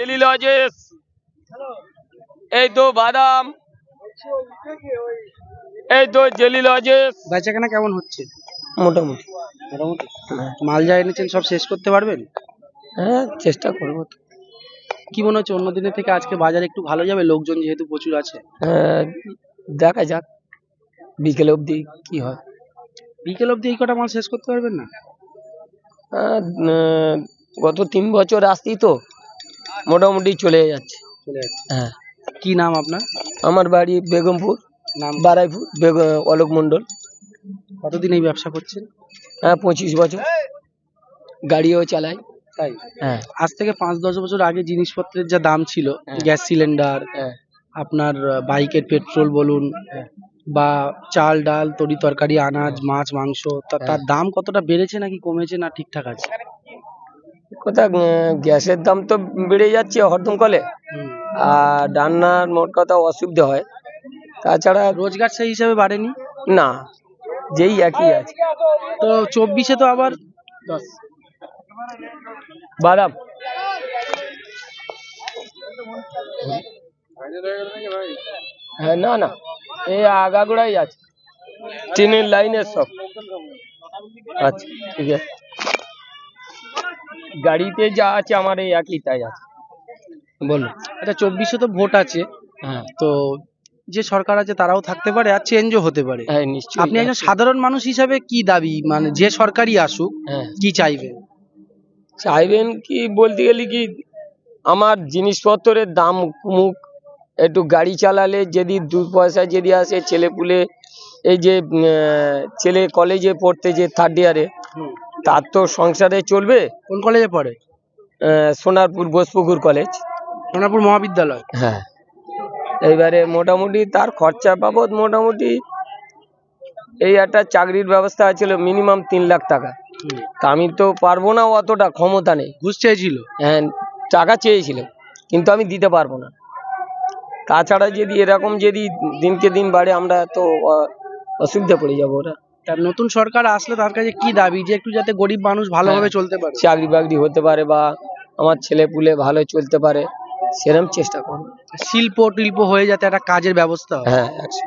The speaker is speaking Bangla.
জেলি লজেস। এই তো বাদাম। এই তো জেলি লজেস। বেচাকেনা কেমন হচ্ছে? মোটামুটি। মোটামুটি? মাল যা এনেছেন সব শেষ করতে পারবেন? হ্যাঁ চেষ্টা করব তো। কি মনে হচ্ছে অন্য দিনের থেকে আজকে বাজার একটু ভালো যাবে? লোকজন যেহেতু প্রচুর আছে। হ্যাঁ, দেখা যাক। বিকেল অবধি কি হয়। বিকেল অবধি এই কটা মাল শেষ করতে পারবেন না? আহ, উম, গত তিন বছর আসছি তো মোটামুটি চলে যাচ্ছে। চলে যাচ্ছে। হ্যাঁ। কি নাম আপনার? আমার বাড়ি বেগমপুর নাম? বারাইপুর বেগ অলোক মন্ডল কতদিন এই ব্যবসা করছেন? হ্যাঁ পঁচিশ বছর। গাড়িও চালাই। তাই? হ্যাঁ। আজ থেকে পাঁচ দশ বছর আগে জিনিসপত্রের যা দাম ছিল হ্যাঁ। গ্যাস সিলিন্ডার হ্যাঁ। আপনার বাইকের পেট্রোল বলুন হ্যাঁ। বা চাল ডাল তরি তরকারি আনাজ মাছ মাংস তার। দাম কতটা বেড়েছে নাকি কমেছে না ঠিকঠাক আছে? কোথা গ্যাসের দাম তো বেড়ে যাচ্ছে হরদম কলে। আর রান্নার মোট কথা অসুবিধা হয়। তাছাড়া রোজগার সেই হিসাবে বাড়েনি? না যেই একই আছে। তো চব্বিশে তো আবার বাদাম। হ্যাঁ না না এই আগাগোড়াই আছে। ট্রেনের লাইনের সব। আচ্ছা ঠিক আছে। গাড়িতে যা আছে আমার এই একই তাই আছে। বলুন। আচ্ছা চব্বিশে তো ভোট আছে। হ্যাঁ। তো যে সরকার আছে তারাও থাকতে পারে আর চেঞ্জও হতে পারে। হ্যাঁ নিশ্চয়ই। আপনি একজন সাধারণ মানুষ হিসাবে কি দাবি? মানে যে সরকারই আসুক হ্যাঁ। কি চাইবেন? চাইবেন কি বলতে গেলে কি আমার জিনিসপত্রের দাম কমুক একটু গাড়ি চালালে যদি দু পয়সা যদি আসে ছেলে পুলে এই যে আহ, ছেলে কলেজে পড়তে যে থার্ড ইয়ারে তার তো সংসারে চলবে। কোন কলেজে পড়ে? সোনারপুর বোসপুকুর কলেজ। সোনারপুর মহাবিদ্যালয়? হ্যাঁ। এইবারে মোটামুটি তার খরচা বাবদ মোটামুটি এই একটা চাকরির ব্যবস্থা ছিল মিনিমাম তিন লাখ টাকা। তা আমি তো পারব না অতটা ক্ষমতা নেই। ঘুষ চেয়েছিল? হ্যাঁ টাকা চেয়েছিল কিন্তু আমি দিতে পারব না। তাছাড়া যদি এরকম যদি দিনকে দিন বাড়ে আমরা তো অসুবিধা পড়ে যাব ওরা নতুন সরকার আসলে তার কাছে কি দাবি? যে একটু যাতে গরিব মানুষ ভালোভাবে হ্যাঁ। চলতে পারে। চাকরি বাকরি হতে পারে বা আমার ছেলে পুলে ভালো চলতে পারে সেরকম চেষ্টা করব। শিল্প টিল্প হয়ে যাতে একটা কাজের ব্যবস্থা হয়। হ্যাঁ একশো